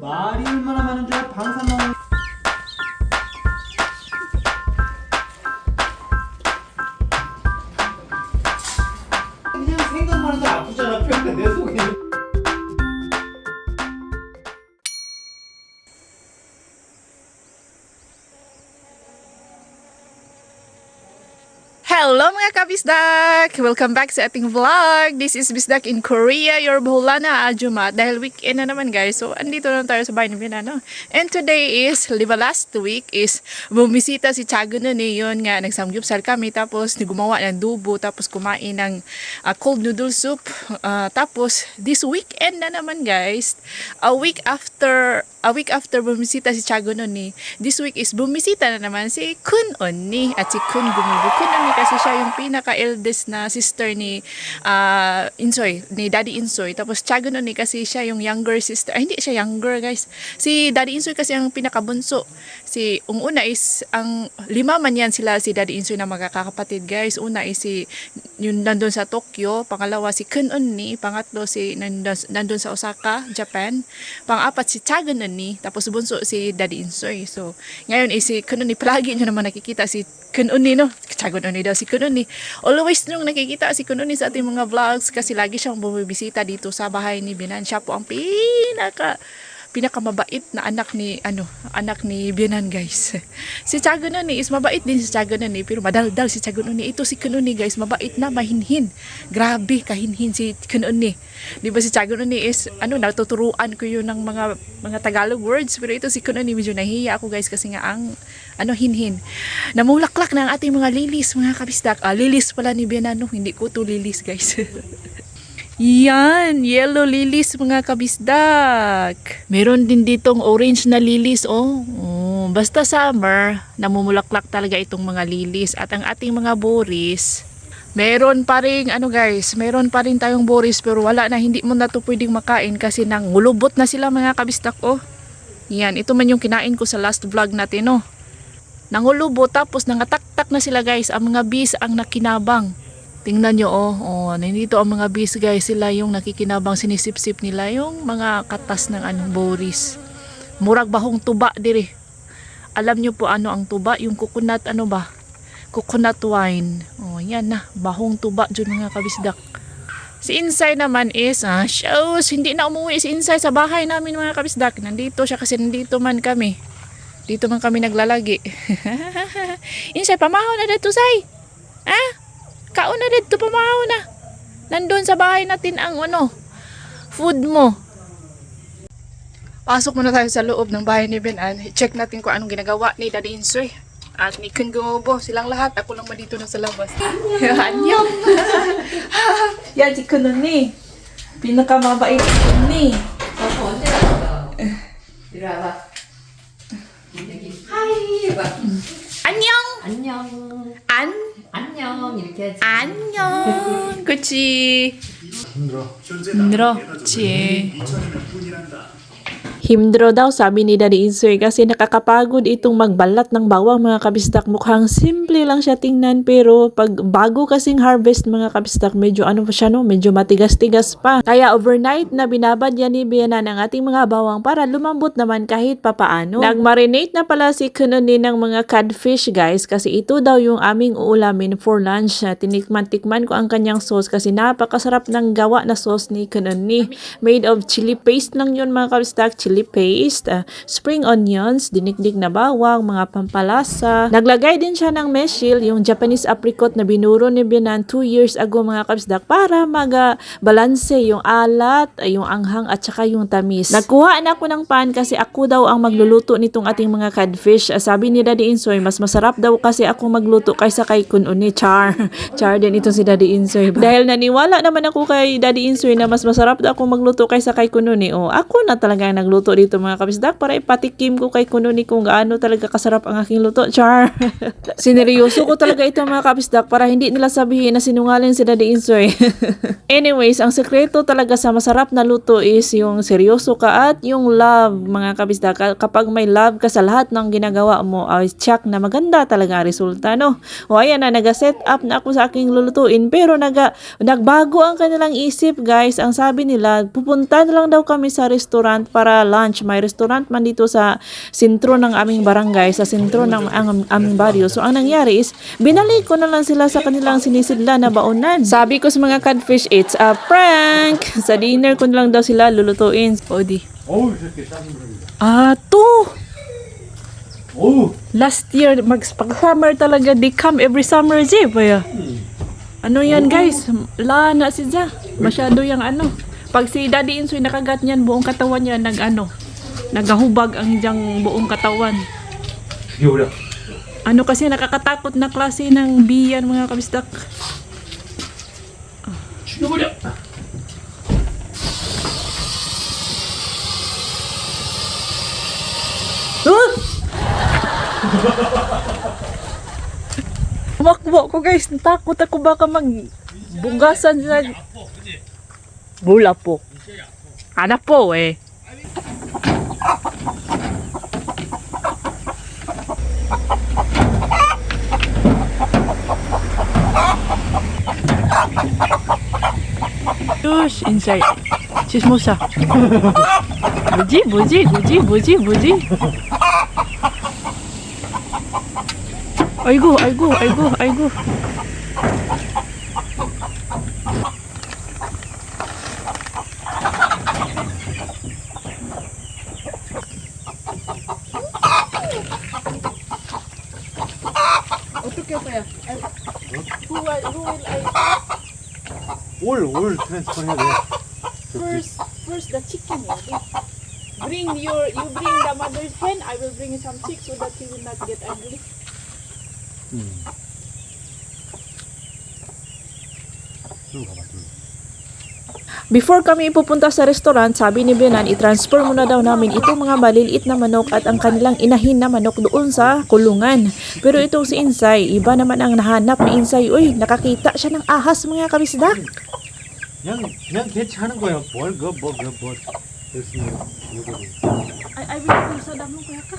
말이 얼마나 많은 줄나 kabisdak! Welcome back sa ating vlog. This is Bisdak in Korea, your Boholana Ajuma. Dahil weekend na naman guys, so andito na tayo sa bahay ni Binano. And today is, di ba last week is bumisita si Tiago na yun nga, nagsamgyupsal kami, tapos gumawa ng dubo, tapos kumain ng ah, cold noodle soup. Ah, tapos this weekend na naman guys, a week after a week after bumisita si Tiago Noni, this week is bumisita na naman si Kun Onni at si Kun Gumubo. Kun Onni kasi siya yung pinaka-eldest na sister ni ah, Insoy, ni Daddy Insoy. Tapos Tiago Noni kasi siya yung younger sister. Ay, hindi siya younger guys. Si Daddy Insoy kasi ang pinakabunso. Si, ang una is, ang lima man yan sila si Daddy Insoy na magkakapatid guys. Una is si, yung nandun sa Tokyo. Pangalawa si Kun Onni. Pangatlo si nandun, nandun sa Osaka, Japan. Pang-apat si Tiago Noni. Tapos bunso si Daddy Insoy. So, ngayon is si Kun Onni. Palagi nyo naman nakikita si Kun Onni, no? Tiago Noni daw si Kun Onni. Always nung nakikita si Kun Onni sa ating mga vlogs kasi lagi siyang bumibisita dito sa bahay ni Binan. Siya po ang pinaka pinakamabait na anak ni ano anak ni Bianan guys. Si Tiago Noni is mabait din si Tiago Noni pero madaldal si Tiago Noni ito si Kununi guys mabait na mahinhin. Grabe kahinhin si Kununi di ba si Tiago Noni is ano natuturuan ko yun ng mga mga Tagalog words pero ito si Kununi medyo nahiya ako guys kasi nga ang ano hinhin. Namulaklak na ang ating mga lilis mga kabisdak. Ah, lilis pala ni Bianan no? Hindi ko to lilis guys Yan, yellow lilies mga kabisdak. Meron din ditong orange na lilies, oh. oh. Basta summer, namumulaklak talaga itong mga lilies. At ang ating mga boris, meron pa rin, ano guys, meron pa rin tayong boris pero wala na, hindi mo na to pwedeng makain kasi nang ngulubot na sila mga kabisdak, oh. Yan, ito man yung kinain ko sa last vlog natin, oh. Nangulubot tapos nangataktak na sila guys, ang mga bees ang nakinabang. Tingnan nyo, oh, oh, nandito ang mga bees guys, sila yung nakikinabang sinisip-sip nila, yung mga katas ng anong boris. Murag bahong tuba dire. Alam nyo po ano ang tuba, yung coconut ano ba? Coconut wine. Oh, yan na, bahong tuba dyan mga kabisdak. Si Insay naman is, ah, shows, hindi na umuwi si Insay sa bahay namin mga kabisdak. Nandito siya kasi nandito man kami. Dito man kami naglalagi. Insay, pamahaw na dito, Say. Ah? Kauna dito, pamahaw na. Nandun sa bahay natin ang ano, food mo. Pasok muna tayo sa loob ng bahay ni Ben Benan. Check natin kung anong ginagawa ni Daddy Insoy. At ni Kun Gumobo. Silang lahat. Ako lang dito na sa labas. Yan yun. Yan si Kun nun eh. Pinakamabait si Kun eh. Hi! Annyeong! Annyeong! An? 안녕 이렇게 하지. 안녕! 그치. 힘들어 힘들어. 그치. 2000이면 분이란다 Himdro daw sabi ni Daddy Insoy kasi nakakapagod itong magbalat ng bawang mga kabistak. Mukhang simple lang siya tingnan pero pag bago kasing harvest mga kabistak medyo ano pa siya no, medyo matigas-tigas pa. Kaya overnight na binabad yan ni Biana ng ating mga bawang para lumambot naman kahit papaano. Nagmarinate na pala si Kununi ng mga codfish guys kasi ito daw yung aming uulamin for lunch. Tinikman-tikman ko ang kanyang sauce kasi napakasarap ng gawa na sauce ni Kununi. Made of chili paste lang yun mga kabistak, chili paste, ah, spring onions, dinikdik na bawang, mga pampalasa. Naglagay din siya ng meshil, yung Japanese apricot na binuro ni Bianan 2 years ago mga kabisdak para mag-balanse yung alat, yung anghang at saka yung tamis. Nagkuha na ako ng pan kasi ako daw ang magluluto nitong ating mga codfish. Ah, Sabi ni Daddy Insoy, mas masarap daw kasi ako magluto kaysa kay Kununi Char. Char din ito si Daddy Insoy. Dahil naniwala naman ako kay Daddy Insoy na mas masarap daw ako magluto kaysa kay Kununi. O, ako na talaga ang nagluto dito mga kabisdak para ipatikim ko kay Kununi kung gaano talaga kasarap ang aking luto. Char! Sineryoso ko talaga ito mga kabisdak para hindi nila sabihin na sinungaling si Daddy Insoy. Anyways, ang sekreto talaga sa masarap na luto is yung seryoso ka at yung love mga kabisdak. Ka- Kapag may love ka sa lahat ng ginagawa mo, ay check na maganda talaga ang resulta, no? O ayan na, nag-set up na ako sa aking lulutuin pero naga, nagbago ang kanilang isip guys. Ang sabi nila, pupunta na lang daw kami sa restaurant para lunch. May restaurant man dito sa sentro ng aming barangay, sa sentro ng ang, aming baryo. So ang nangyari is, binalik ko na lang sila sa kanilang sinisidla na baonan. Sabi ko sa mga catfish, it's a prank! Sa dinner ko na lang daw sila lulutuin. O di. Ah, to! Oh. Last year, mag, pag-summer talaga, they come every summer, Jeff. Ano yan, guys? Lana si Ja. Masyado yung ano. Pag si Daddy Insoy nakagat niyan, buong katawan niya nagano, nagahubag ang diyang buong katawan. Sige, Ano kasi nakakatakot na klase ng biyan mga kabistak. Sige, Tumakbo ko guys, natakot ako. Baka magbugasan sa bula po. Anak po eh. Yush, inside. Chismosa. 뭐지? 뭐지? 뭐지? 뭐지? 뭐지? 아이고, 아이고, 아이고, 아이고. difference for you? First, first the chicken. Bring your, you bring the mother's hen. I will bring some chick so that he will not get angry. Hmm. Ka ba? True. Before kami ipupunta sa restaurant, sabi ni Benan, i-transfer muna daw namin itong mga maliliit na manok at ang kanilang inahin na manok doon sa kulungan. Pero itong si Insay, iba naman ang nahanap ni Insay. Uy, nakakita siya ng ahas mga kabisdak. 그냥 그냥 개차는 거야. 뭘그뭐그뭐 열심히 이거를 Ay, ay, wait, sa damo kaya ka.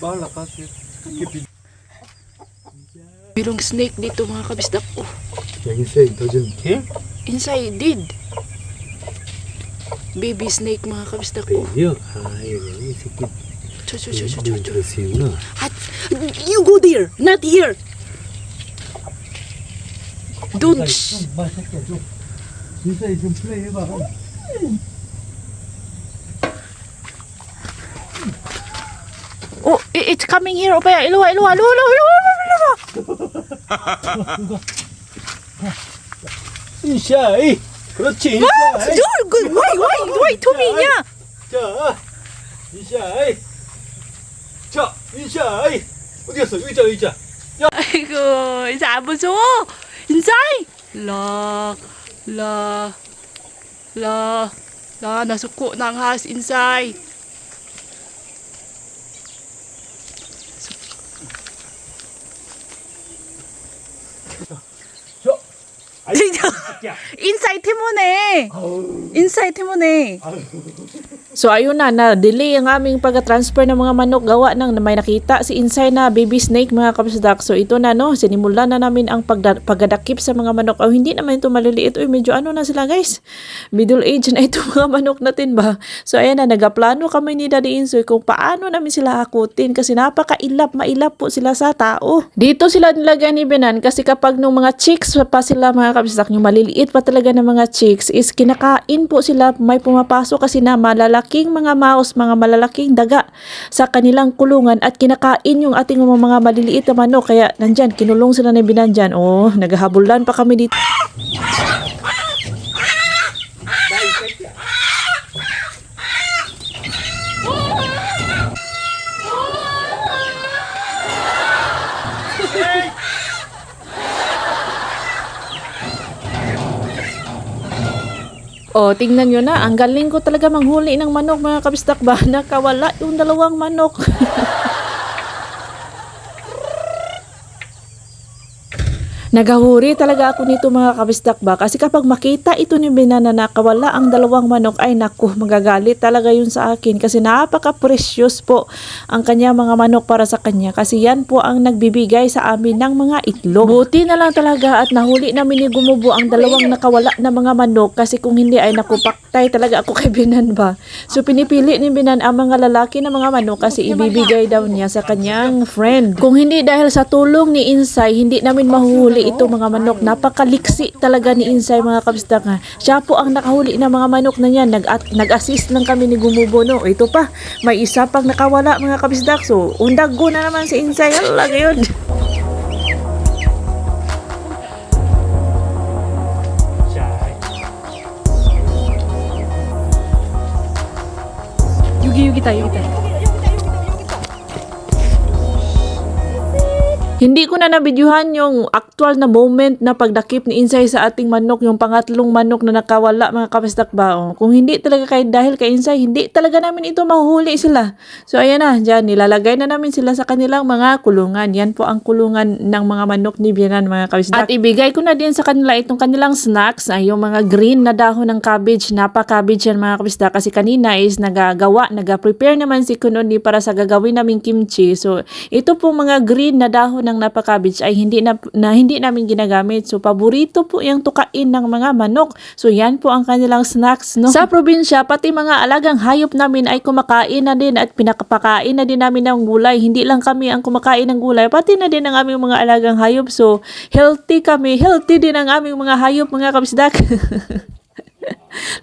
빨라 가스. 깊이. Mayroong snake dito mga kabisdak. Oh, 여기 세 도전 개? Insay did. Baby snake mga kabisdak. Oh, 여기요. 아 여기 이 새끼. cho, cho, cho, cho, cho, cho. 들었어요구나. At, you go there, not here. 넌 씨. 좀마 새끼야 좀. 플레이 해봐. 음. 어, it's coming here. 오빠야, 일로 와, 일로 와, 일로 와, 일로 와, 일로 인사이. 그렇지. 와, 인사이. 일로 와. 너, 뭐? 그, why, why, why 토미냐? 자. 인사이. 자 인사이. 어디 갔어? 여기 있잖아 여기 있잖아. 아이고, 이제 안 무서워? Aiko, isa abuso. Insay. La, la, la, la, nasuko na ang has insay. 저. 아이, Inside temon에. Inside temon에. So ayun na, na-delay ang aming pag-transfer ng mga manok gawa ng may nakita si Insay na baby snake mga kapsdak. So ito na no, sinimulan na namin ang pagdadakip sa mga manok. Oh, hindi naman ito maliliit. Uy, medyo ano na sila guys. Middle age na ito mga manok natin ba. So ayan na, nagaplano kami ni Daddy Insoy kung paano namin sila akutin kasi napakailap, mailap po sila sa tao. Dito sila nilagay ni Benan kasi kapag nung mga chicks pa sila mga kapsdak, yung maliliit pa talaga ng mga chicks is kinakain po sila, may pumapasok kasi na malalaking mga mouse, mga malalaking daga sa kanilang kulungan at kinakain yung ating mga, maliliit na manok. Kaya nandyan, kinulong sila ni Benan dyan. Oh, naghahabulan pa kami dito. Oh, tingnan nyo na. Ang galing ko talaga manghuli ng manok, mga kabistak ba? Nakawala yung dalawang manok. Nagahuri talaga ako nito mga kabisdak ba kasi kapag makita ito ni Binan na nakawala ang dalawang manok ay naku magagalit talaga yun sa akin kasi napaka-precious po ang kanya mga manok para sa kanya kasi yan po ang nagbibigay sa amin ng mga itlog. Buti na lang talaga at nahuli namin ni Gumubo ang dalawang nakawala na mga manok kasi kung hindi ay naku paktay talaga ako kay Binan ba. So pinipili ni Binan ang mga lalaki na mga manok kasi ibibigay daw niya sa kanyang friend. Kung hindi dahil sa tulong ni Insay, hindi namin mahuhuli itong mga manok. Napakaliksi talaga ni Insay mga kabisdak nga. Siya po ang nakahuli ng mga manok na yan. Nag nag-assist lang kami ni Gumubo no. Ito pa, may isa pang nakawala mga kabisdak. So, undag na naman si Insay. Hala, gayon. Yugi, yugi tayo, yugi tayo. Hindi ko na nabidyuhan yung actual na moment na pagdakip ni Insay sa ating manok, yung pangatlong manok na nakawala mga kabisdak baong. Kung hindi talaga kay dahil kay Insay, hindi talaga namin ito mahuhuli sila. So ayan na, dyan, nilalagay na namin sila sa kanilang mga kulungan. Yan po ang kulungan ng mga manok ni Bianan mga kabisdak. At ibigay ko na din sa kanila itong kanilang snacks, ay yung mga green na dahon ng cabbage. Napa-cabbage yan mga kabisdak kasi kanina is nagagawa, nag-prepare naman si Kunoni para sa gagawin naming kimchi. So ito po mga green na dahon ng napa ay hindi na, na hindi namin ginagamit. So paborito po yung tukain ng mga manok. So yan po ang kanilang snacks no. Sa probinsya pati mga alagang hayop namin ay kumakain na din at pinakapakain na din namin ng gulay. Hindi lang kami ang kumakain ng gulay, pati na din ang aming mga alagang hayop. So healthy kami, healthy din ang aming mga hayop mga kabisdak.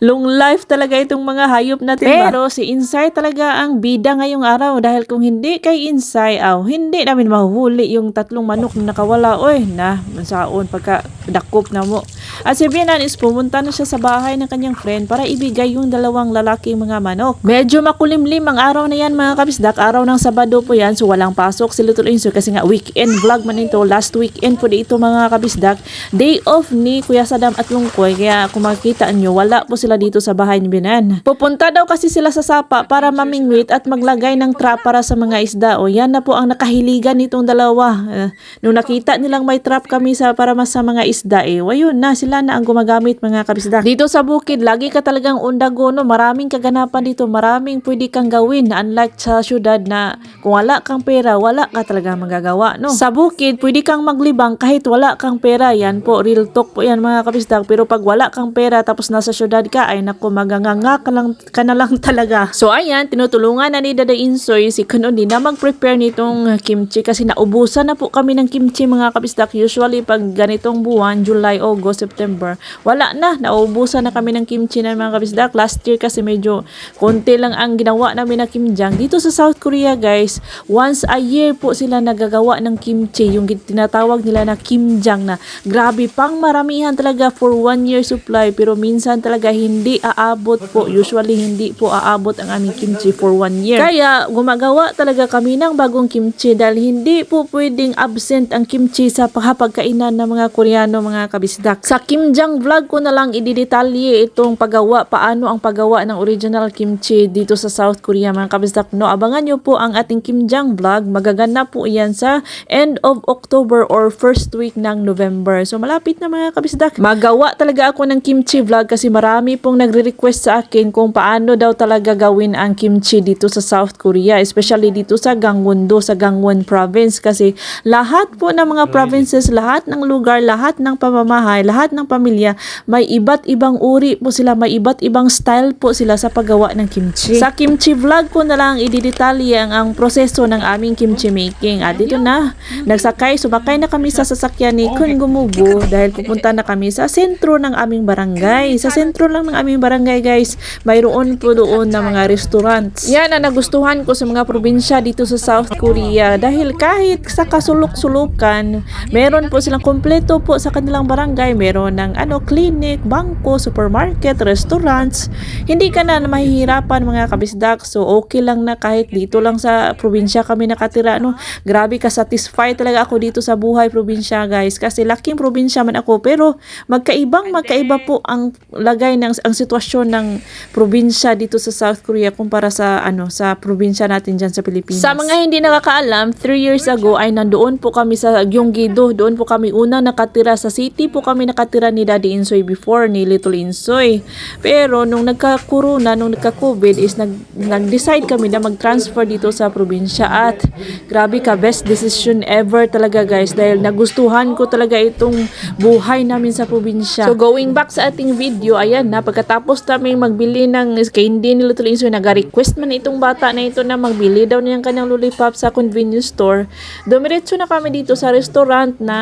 Long life talaga itong mga hayop natin ba? Pero si Insay talaga ang bida ngayong araw dahil kung hindi kay Insay, aw, hindi namin mahuhuli yung tatlong manok na nakawala. Oy, na, saon pagka dakop na mo. At si Bianan is pumunta na siya sa bahay ng kanyang friend para ibigay yung dalawang lalaking mga manok. Medyo makulimlim ang araw na yan mga kabisdak. Araw ng Sabado po yan, so walang pasok si Little Insay kasi nga weekend vlog man ito. Last weekend po dito mga kabisdak. Day off ni Kuya Sadam at Lungkoy. Kaya kung makikita nyo, wala po sila dito sa bahay ni Binan. Pupunta daw kasi sila sa sapa para mamingwit at maglagay ng trap para sa mga isda. O yan na po ang nakahiligan nitong dalawa. Eh, nung nakita nilang may trap kami sa para mas sa mga isda eh, wayun na sila na ang gumagamit mga kabisda. Dito sa bukid, lagi ka talagang undago no, maraming kaganapan dito, maraming pwede kang gawin unlike sa syudad na kung wala kang pera, wala ka talaga magagawa no. Sa bukid, pwede kang maglibang kahit wala kang pera. Yan po, real talk po yan mga kabisda. Pero pag wala kang pera tapos nasa syudad ka, ay naku, maganganga ka, lang, ka na lang talaga. So ayan, tinutulungan na ni Dada Insoy si Kunodi na mag-prepare nitong kimchi kasi naubusan na po kami ng kimchi mga kabisdak. Usually pag ganitong buwan, July, August, September, wala na, naubusan na kami ng kimchi na mga kabisdak. Last year kasi medyo konti lang ang ginawa namin na kimjang. Dito sa South Korea guys, once a year po sila nagagawa ng kimchi, yung tinatawag nila na kimjang na grabe pang maramihan talaga for one year supply pero minsan talaga hindi aabot po. Usually hindi po aabot ang aming kimchi for one year. Kaya gumagawa talaga kami ng bagong kimchi dahil hindi po pwedeng absent ang kimchi sa pagkainan ng mga Koreano mga kabisdak. Sa Kimjang vlog ko na lang ididetalye itong paggawa, paano ang paggawa ng original kimchi dito sa South Korea mga kabisdak. No, abangan nyo po ang ating Kimjang vlog. Magaganap po yan sa end of October or first week ng November. So malapit na mga kabisdak. Magawa talaga ako ng kimchi vlog kasi marami pong nagre-request sa akin kung paano daw talaga gawin ang kimchi dito sa South Korea, especially dito sa Gangwon-do, sa Gangwon province kasi lahat po ng mga provinces, lahat ng lugar, lahat ng pamamahay, lahat ng pamilya, may iba't ibang uri po sila, may iba't ibang style po sila sa paggawa ng kimchi. Sa kimchi vlog ko na lang ididetalye ang, ang proseso ng aming kimchi making. At dito na, nagsakay, sumakay na kami sa sasakyan ni Kun Gumubo dahil pupunta na kami sa sentro ng aming barangay. Sa sentro lang ng aming barangay guys, mayroon po doon na mga restaurants. Yan ang nagustuhan ko sa mga probinsya dito sa South Korea dahil kahit sa kasulok-sulukan, meron po silang kompleto po sa kanilang barangay. Meron ng ano, clinic, bangko, supermarket, restaurants. Hindi ka na mahihirapan mga kabisdak. So okay lang na kahit dito lang sa probinsya kami nakatira. No? Grabe ka satisfied talaga ako dito sa buhay probinsya guys. Kasi laking probinsya man ako pero magkaibang magkaiba po ang lagay kalagay ng ang sitwasyon ng probinsya dito sa South Korea kumpara sa ano sa probinsya natin diyan sa Pilipinas. Sa mga hindi nakakaalam, 3 years ago ay nandoon po kami sa Gyeonggi-do. Doon po kami unang nakatira sa city po kami nakatira ni Daddy Insoy before ni Little Insoy. Pero nung nagka-corona, nung nagka-COVID is nag nag-decide kami na mag-transfer dito sa probinsya at grabe ka best decision ever talaga guys dahil nagustuhan ko talaga itong buhay namin sa probinsya. So going back sa ating video, ayan na pagkatapos namin magbili ng candy ni Little Insoy, nag-request man itong bata na ito na magbili daw niyang kanyang lollipop sa convenience store. Dumiretso na kami dito sa restaurant na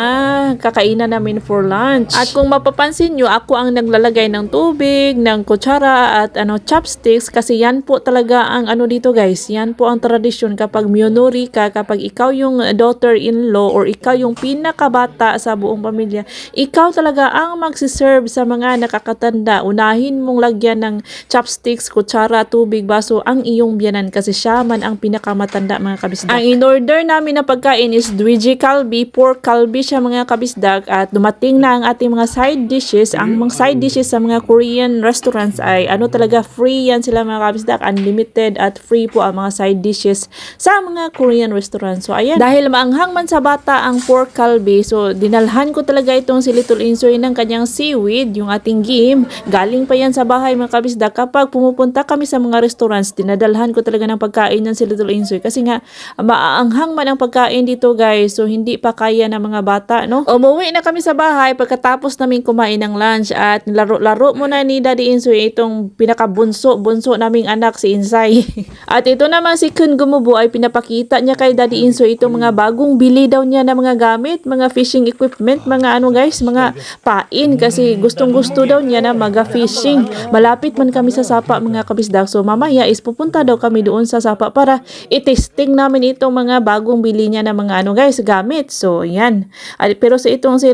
kakainan namin for lunch. At kung mapapansin nyo, ako ang naglalagay ng tubig, ng kutsara at ano chopsticks kasi yan po talaga ang ano dito guys. Yan po ang tradisyon kapag miyonori ka, kapag ikaw yung daughter-in-law or ikaw yung pinakabata sa buong pamilya, ikaw talaga ang magsiserve sa mga nakakatanda. Unahin mong lagyan ng chopsticks, kutsara, tubig, baso ang iyong biyanan kasi siya man ang pinakamatanda mga kabisdak. Ang in-order namin na pagkain is Dwiji Kalbi, pork kalbi siya mga kabisdak at dumating na ang ating mga side dishes. Ang mga side dishes sa mga Korean restaurants ay ano talaga free yan sila mga kabisdak, unlimited at free po ang mga side dishes sa mga Korean restaurants. So ayan, dahil maanghang man sa bata ang pork kalbi, so dinalhan ko talaga itong si Little Insoy ng kanyang seaweed, yung ating game. Galing pa yan sa bahay mga kabisdak. Kapag pumupunta kami sa mga restaurants, dinadalhan ko talaga ng pagkain yan si Little Insoy kasi nga maaanghang man ang pagkain dito guys. So hindi pa kaya ng mga bata, no? Umuwi na kami sa bahay pagkatapos namin kumain ng lunch at laro-laro muna ni Daddy Insoy itong pinakabunso, bunso naming anak si Insay. at ito naman si Kun Gumubo ay pinapakita niya kay Daddy Insoy itong mga bagong bili daw niya na mga gamit, mga fishing equipment, mga ano guys, mga pain kasi gustong-gusto daw niya na maga-fishing. Malapit man kami sa sapa mga kabisdak. So mamaya is pupunta daw kami doon sa sapa para i-testing namin itong mga bagong bili niya na mga ano guys, gamit. So yan. Pero sa itong si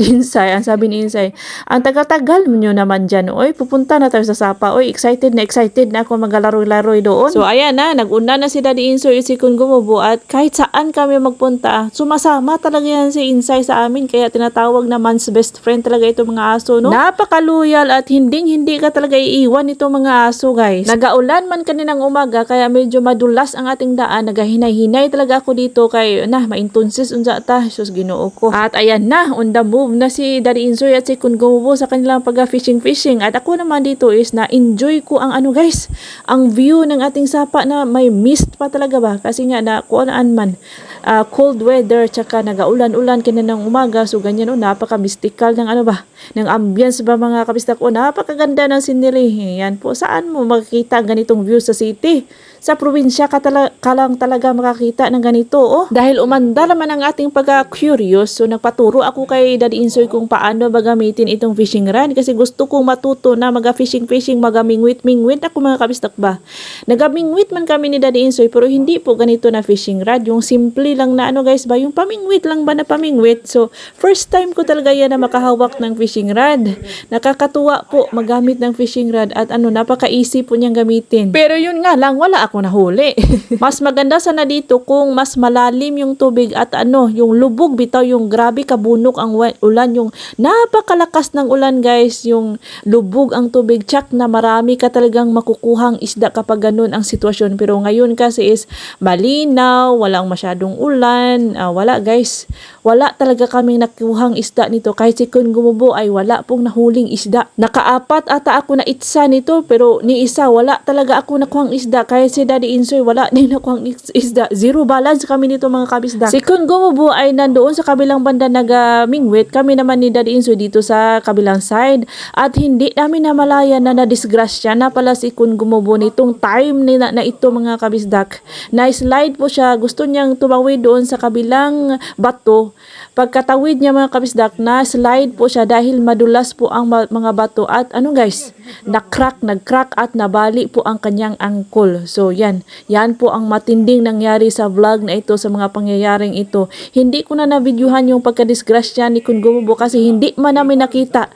Insay, ang sabi ni Insay, ang tagal-tagal nyo naman dyan. Oy, pupunta na tayo sa sapa. Oy, excited na excited na ako magalaro-laro doon. So ayan na, nag-una na si Daddy Insoy si Kun Gumubo at kahit saan kami magpunta, sumasama talaga yan si Insay sa amin kaya tinatawag na man's best friend talaga itong mga aso, no? Napakaluyal at hinding-hindi ka talaga iiwan itong mga aso, guys. Nagaulan man kaninang umaga kaya medyo madulas ang ating daan. Nagahinay-hinay talaga ako dito kay na maintunsis unsa ta, sus Ginoo ko. At ayan na, on the move na si Daddy Insoy at si Kun Gumubo sa kanilang pag-fishing fishing at ako naman dito is na enjoy ko ang ano guys, ang view ng ating sapa na may mist pa talaga ba kasi nga na kuanaan man ah, cold weather tsaka nagaulan-ulan kina ng umaga. So ganyan oh napaka-mystical ng ano ba ng ambience ba mga kabistak. O napakaganda ng scenery. Yan po saan mo makikita ang ganitong view sa city sa probinsya ka, tala, ka lang talaga makakita ng ganito oh. Dahil umanda naman ang ating pagka-curious so nagpaturo ako kay Daddy Insoy kung paano ba itong fishing rod kasi gusto kong matuto na maga-fishing fishing magamingwit-mingwit ako mga kabistak ba? Nagamingwit man kami ni Daddy Insoy pero hindi po ganito na fishing rod. Yung simple lang na ano guys ba? Yung pamingwit lang ba na pamingwit? So first time ko talaga yan na makahawak ng fishing rod. Nakakatuwa po magamit ng fishing rod at ano napaka-easy po niyang gamitin. Pero yun nga lang wala ako nahuli. Mas maganda sana dito kung mas malalim yung tubig at ano yung lubog bitaw yung grabe kabunok ang ulan yung napakalakas ng ulan guys yung lubog ang tubig. Tsak na marami ka talagang makukuhang isda kapag ganun ang sitwasyon. Pero ngayon kasi is malinaw walang masyadong ulan ah, wala guys wala talaga kaming nakuhang isda nito. Kahit si Kun Gumubo ay wala pong nahuling isda. Nakaapat ata ako na itsa nito pero ni isa wala talaga ako nakuhang isda. Kahit si Daddy Insoy wala din nakuhang is- isda. Zero balance kami nito mga kabisda. Si Kun Gumubo ay nandoon sa kabilang banda nagamingwit. Kami naman ni Daddy Insoy dito sa kabilang side. At hindi namin namalaya na nadisgrasya na pala si Kun Gumubo nitong time na, na ito mga kabisdak. Na slide po siya. Gusto niyang tumawid doon sa kabilang bato pagkatawid niya mga kabisdak na slide po siya dahil madulas po ang mga bato at ano guys? Na-crack nag-crack at nabali po ang kanyang angkol. So yan. Yan po ang matinding nangyari sa vlog na ito sa mga pangyayaring ito. Hindi ko na nabidyuhan yung pagkadisgrasya ni Kun Gumubo kasi hindi man namin nakita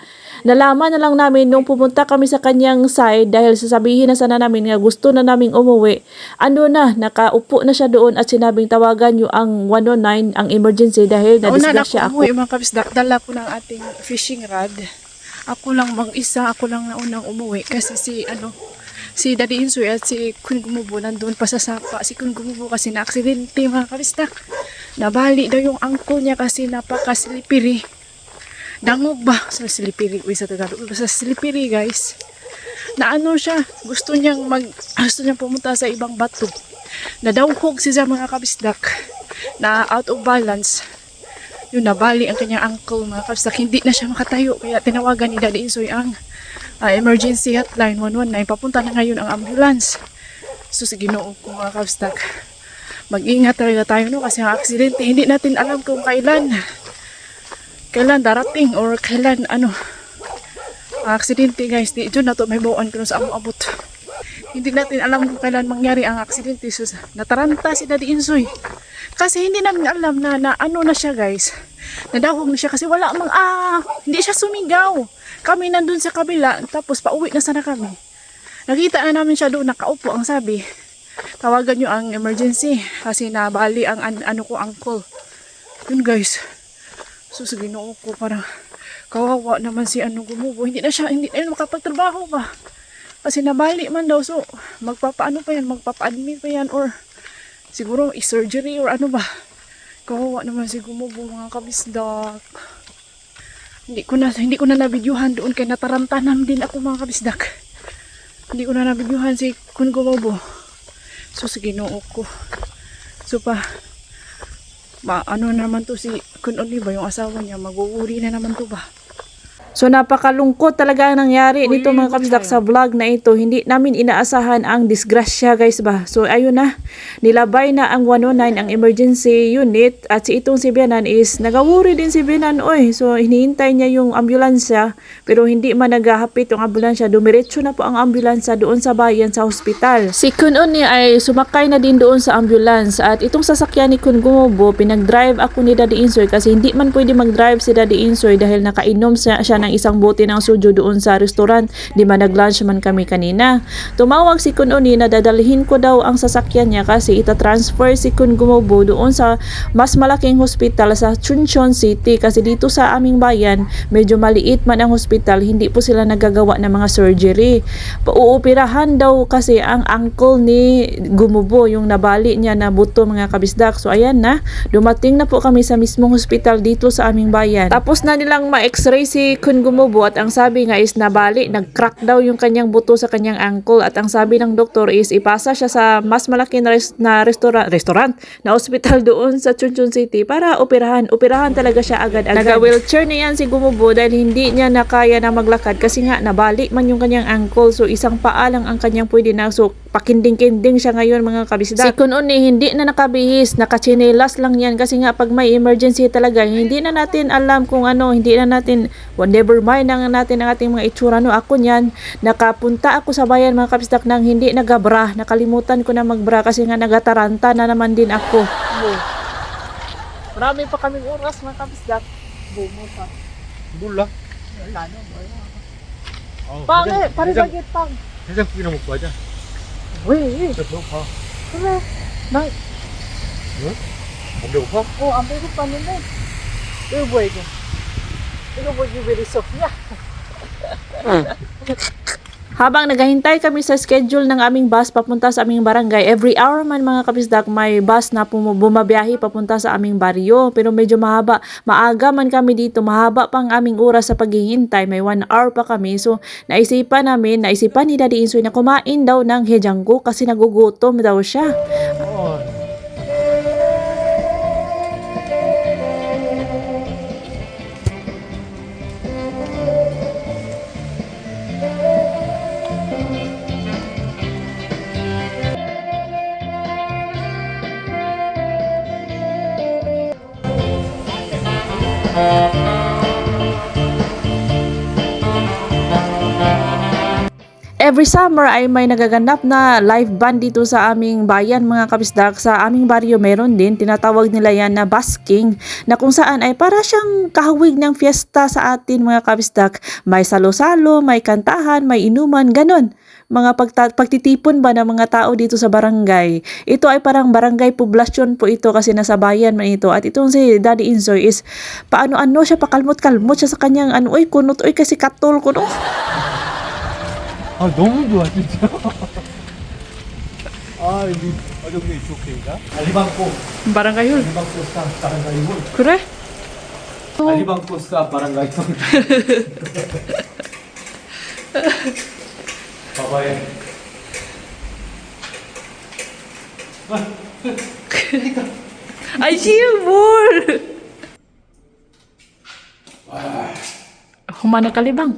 Nalaman na lang namin nung pumunta kami sa kanyang side dahil sasabihin na sana namin nga gusto na naming umuwi. Ano na, nakaupo na siya doon at sinabing tawagan nyo ang 109, ang emergency dahil nadisgrasya ako, yung mga kabisdak, dala ko ng ating fishing rod. Ako lang mag-isa, ako lang na unang umuwi kasi si ano, si Daddy Insoy at si Kun Gumubo nandun pa sa sapa. Si Kun Gumubo kasi na-aksidente mga kabisdak. Nabali daw yung angko niya kasi napaka-slippery. Dangog ba? Sa slippery. Uy, sa Tagalog. Sa slippery, guys. Na ano siya, gusto niyang mag, gusto niyang pumunta sa ibang bato. Nadawhog siya sa mga kabisdak na out of balance. Yun, nabali ang kanyang ankle mga kabisdak. Hindi na siya makatayo. Kaya tinawagan ni Daddy Insoy ang ah, emergency hotline 119. Papunta na ngayon ang ambulance. So, sige ginoo ko mga kabisdak. Mag-ingat talaga tayo no kasi ang aksidente hindi natin alam kung kailan kailan darating or kailan ano? Aksidente guys. Di dyan na to may bawaan ko sa among abot hindi natin alam kung kailan mangyari ang aksidente. So nataranta si Daddy Insoy. Kasi hindi namin alam na, na ano na siya guys. Nadahog na siya kasi wala mang ah hindi siya sumigaw. Kami nandun sa kabila tapos pauwi na sana kami. Nakita na namin siya doon nakaupo ang sabi. Tawagan nyo ang emergency kasi nabali ang an- ano ko uncle. Yun guys so sa ginoo ko parang kawawa naman si ano gumubo. Hindi na siya hindi na yun makapagtrabaho pa kasi nabali man daw so magpapaano pa yan magpapa-admit pa yan or siguro i-surgery or ano ba? Kawawa naman si gumubo mga kabisdak. Hindi ko na hindi ko na nabidyuhan doon kay natarantanan din ako mga kabisdak. Hindi ko na nabidyuhan si kun gumubo. So, sa ginoo ko. So, pa, ma, ano naman to si Kun Oliva, yung asawa niya, mag-uuri na naman to ba? So napakalungkot talaga ang nangyari Uy, nito mga kabisdak sa vlog na ito. Hindi namin inaasahan ang disgrasya guys ba. So ayun na, nilabay na ang 109 ang emergency unit at si itong si Bianan is nagawuri din si Bianan oy. So hinihintay niya yung ambulansya pero hindi man naghahapit yung ambulansya. Dumiretso na po ang ambulansya doon sa bayan sa hospital. Si Kun Uni ay sumakay na din doon sa ambulance at itong sasakyan ni Kun Gumubo pinag-drive ako ni Daddy Insoy kasi hindi man pwede mag-drive si Daddy Insoy dahil nakainom siya, siya ng isang bote ng sujo doon sa restaurant. Di ba nag-lunch man kami kanina. Tumawag si Kun Uni na dadalhin ko daw ang sasakyan niya kasi itatransfer si Kun Gumubo doon sa mas malaking hospital sa Chuncheon City kasi dito sa aming bayan medyo maliit man ang hospital hindi po sila nagagawa ng mga surgery. Pauupirahan daw kasi ang uncle ni Gumubo yung nabali niya na buto mga kabisdak. So ayan na, dumating na po kami sa mismong hospital dito sa aming bayan. Tapos na nilang ma-x-ray si Kun Gumubo at ang sabi nga is nabali, nag-crack daw yung kanyang buto sa kanyang ankle at ang sabi ng doktor is ipasa siya sa mas malaki na, res- na restaurant, restaurant na hospital doon sa Chuncheon City para operahan. Operahan talaga siya agad-agad. Naga-wheelchair na yan si Gumubo dahil hindi niya na kaya na maglakad kasi nga nabali man yung kanyang ankle so isang paa lang ang kanyang pwede na so pakinding-kinding siya ngayon mga kabisda. Si Kununi hindi na nakabihis, nakachinelas lang yan kasi nga pag may emergency talaga hindi na natin alam kung ano, hindi na natin well, never mind ang natin ang ating mga itsura no ako niyan nakapunta ako sa bayan mga kabisdak nang hindi nagabra nakalimutan ko na magbra kasi nga nagataranta na naman din ako marami pa kaming oras mga เฮ้ยจุดลูกพ่อใช่ได้ได้ผมดูพ่อโอ้อันนี้ก็ตอนนี้ได้เออบ่ยกันเออบ่ยอยู่เบริสุทธิ์เนี่ย Habang naghahintay kami sa schedule ng aming bus papunta sa aming barangay, every hour man mga kabisdak may bus na bumabiyahe papunta sa aming baryo. Pero medyo mahaba, maaga man kami dito, mahaba pang aming oras sa paghihintay, may one hour pa kami. So naisipan namin, naisipan ni Daddy Insoy na kumain daw ng hejanggo kasi nagugutom daw siya. 어. Thank you. Every summer ay may nagaganap na live band dito sa aming bayan mga kabisdak. Sa aming baryo meron din, tinatawag nila yan na basking na kung saan ay para siyang kahawig ng fiesta sa atin mga kabisdak. May salo-salo, may kantahan, may inuman, ganon mga pagta- pagtitipon ba ng mga tao dito sa barangay. Ito ay parang barangay poblasyon po ito kasi nasa bayan man ito. At itong si Daddy Insoy is paano-ano siya pakalmot-kalmot siya sa kanyang ano, oy kunot, oy kasi katol ko no. 아 너무 좋아 진짜. 아 여기 어저께 쇼케이가 알리방코 Hall. 알리방코 스타 바랑가이홀 Kure? 알리방코 스타 바랑가이홀. 봐봐요. Ay, silver! Humana kalibang.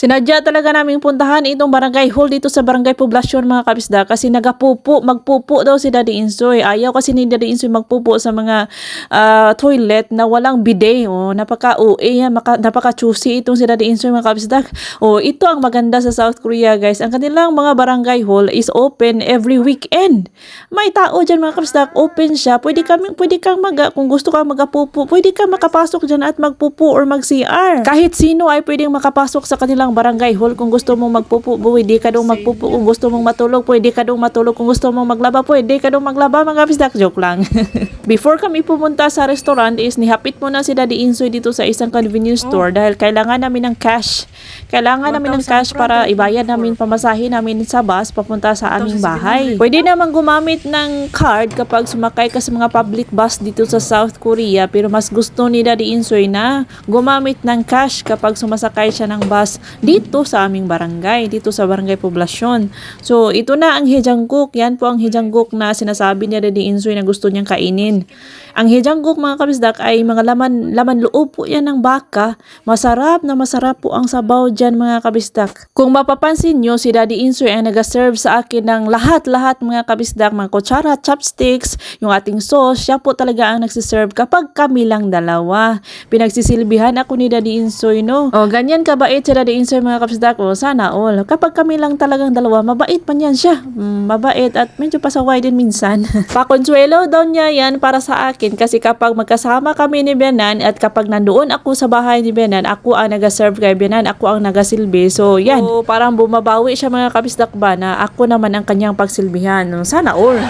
Sinadya talaga naming puntahan itong barangay hall dito sa barangay poblasyon mga kabisda kasi nagapupo, magpupo daw si Daddy Insoy. Ayaw kasi ni Daddy Insoy magpupo sa mga ah, toilet na walang bidet. Oh, napaka-OA yan, maka, napaka-choosy itong si Daddy Insoy mga kabisda. Oh, ito ang maganda sa South Korea guys. Ang kanilang mga barangay hall is open every weekend. May tao dyan mga kabisda, open siya. Pwede, kami, pwede kang mag, kung gusto kang magapupo, pwede kang makapasok dyan at magpupo or mag-CR. Kahit sino ay pwedeng makapasok sa kanilang barangay hall. Kung gusto mong magpupo, pwede ka daw magpupo. Kung gusto mong matulog, pwede ka daw matulog. Kung gusto mong maglaba, pwede ka daw maglaba. Mga kabisdak, joke lang. Before kami pumunta sa restaurant is nihapit muna si Daddy Insoy dito sa isang convenience store dahil kailangan namin ng cash. Kailangan namin ng cash para ibayad namin pamasahe namin sa bus papunta sa aming bahay. Pwede naman gumamit ng card kapag sumakay ka sa mga public bus dito sa South Korea pero mas gusto ni Daddy Insoy na gumamit ng cash kapag sumasakay siya ng bus dito sa aming barangay, dito sa barangay poblasyon. So, ito na ang hejangguk. Yan po ang hejangguk na sinasabi ni Daddy Insoy na gusto niyang kainin. Ang hejangguk mga kabisdak ay mga laman, laman loob po yan ng baka. Masarap na masarap po ang sabaw dyan mga kabisdak. Kung mapapansin nyo, si Daddy Insoy ay nag-serve sa akin ng lahat-lahat mga kabisdak, mga kutsara, chopsticks, yung ating sauce, siya po talaga ang nagsiserve kapag kami lang dalawa. Pinagsisilbihan ako ni Daddy Insoy, no? O, ganyan kabait si Daddy Insoy mga kabisdak, o, sana all. Kapag kami lang talagang dalawa, mabait man yan siya. Mm, mabait at medyo pasaway din minsan. Pakonsuelo daw niya yan para sa akin kasi kapag magkasama kami ni Benan at kapag nandoon ako sa bahay ni Benan, ako ang nag-serve kay Benan, ako ang nagasilbi. So, yan. So, parang bumabawi siya mga kabisdak ba na ako naman ang kanyang pagsilbihan. Sana all.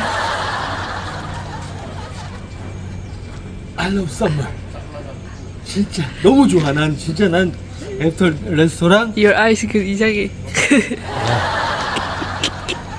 I love summer. 진짜 너무 좋아. 난 진짜 난 애프터 레스토랑. Your eyes 그 이상해.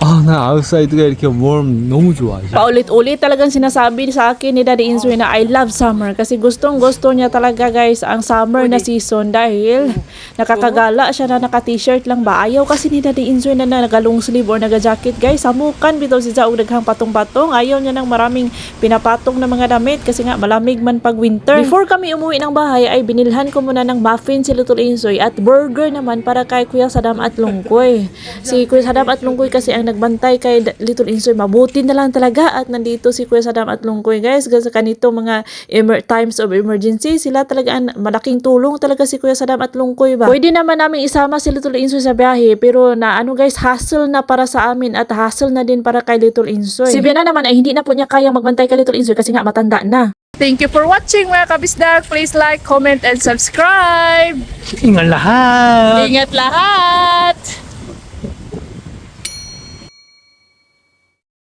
아, 나 아웃사이드가 이렇게 warm 너무 좋아. Paulit-ulit talagang sinasabi sa akin ni Daddy Insoy na I love summer kasi gustong gusto niya talaga guys ang summer na season dahil nakakagala siya na naka-t-shirt lang ba. Ayaw kasi ni Daddy Insoy na nagalong sleeve or naga-jacket guys. Samukan bitaw si Zao daghang patong-patong. Ayaw niya ng maraming pinapatong na mga damit kasi nga malamig man pag winter. Before kami umuwi ng bahay ay binilhan ko muna ng muffin si Little Insoy at burger naman para kay Kuya Sadam at Lungkoy. Si Kuya Sadam at Lungkoy kasi ang nagbantay kay Little Insoy. Mabuti na lang talaga at nandito si Kuya Saddam at Lungkoy guys. Kasi kanito mga emer- times of emergency, sila talaga ang malaking tulong talaga si Kuya Saddam at Lungkoy ba. Pwede naman namin isama si Little Insoy sa biyahe pero na ano guys, hassle na para sa amin at hassle na din para kay Little Insoy. Si Biana naman ay hindi na po niya kayang magbantay kay Little Insoy kasi nga matanda na. Thank you for watching mga kabisdag. Please like, comment, and subscribe. Ingat lahat! Ingat lahat!